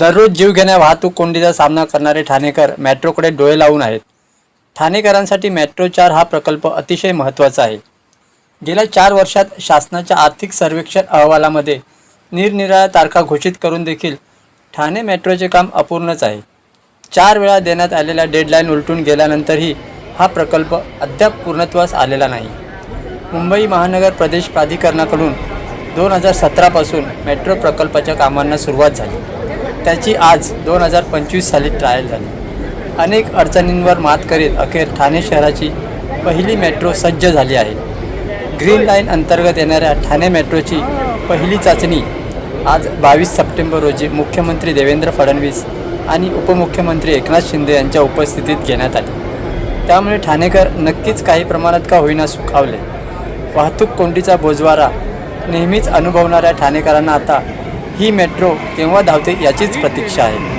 दररोज जीवघेण्या वाहतूक कोंडीचा सामना करणारे ठाणेकर मेट्रोकडे डोळे लावून आहेत. ठाणेकरांसाठी मेट्रो चार हा प्रकल्प अतिशय महत्त्वाचा आहे. गेल्या चार वर्षात शासनाच्या आर्थिक सर्वेक्षण अहवालामध्ये निरनिराळ्या तारखा घोषित करून देखील ठाणे मेट्रोचे काम अपूर्णच आहे. चार वेळा देण्यात आलेल्या डेडलाईन उलटून गेल्यानंतरही हा प्रकल्प अद्याप पूर्णत्वास आलेला नाही. मुंबई महानगर प्रदेश प्राधिकरणाकडून दोन हजार सतरापासून मेट्रो प्रकल्पाच्या कामांना सुरुवात झाली. त्याची आज दोन हजार पंचवीस साली ट्रायल झाली. अनेक अडचणींवर मात करीत अखेर ठाणे शहराची पहिली मेट्रो सज्ज झाली आहे. ग्रीन लाईन अंतर्गत येणाऱ्या ठाणे मेट्रोची पहिली चाचणी आज बावीस सप्टेंबर रोजी मुख्यमंत्री देवेंद्र फडणवीस आणि उपमुख्यमंत्री एकनाथ शिंदे यांच्या उपस्थितीत घेण्यात आली. त्यामुळे ठाणेकर नक्कीच काही प्रमाणात का होईना सुखावले. वाहतूक कोंडीचा बोजवारा नेहमीच अनुभवणाऱ्या ठाणेकरांना आता ही मेट्रो केव्हा धावते याचीच प्रतीक्षा आहे.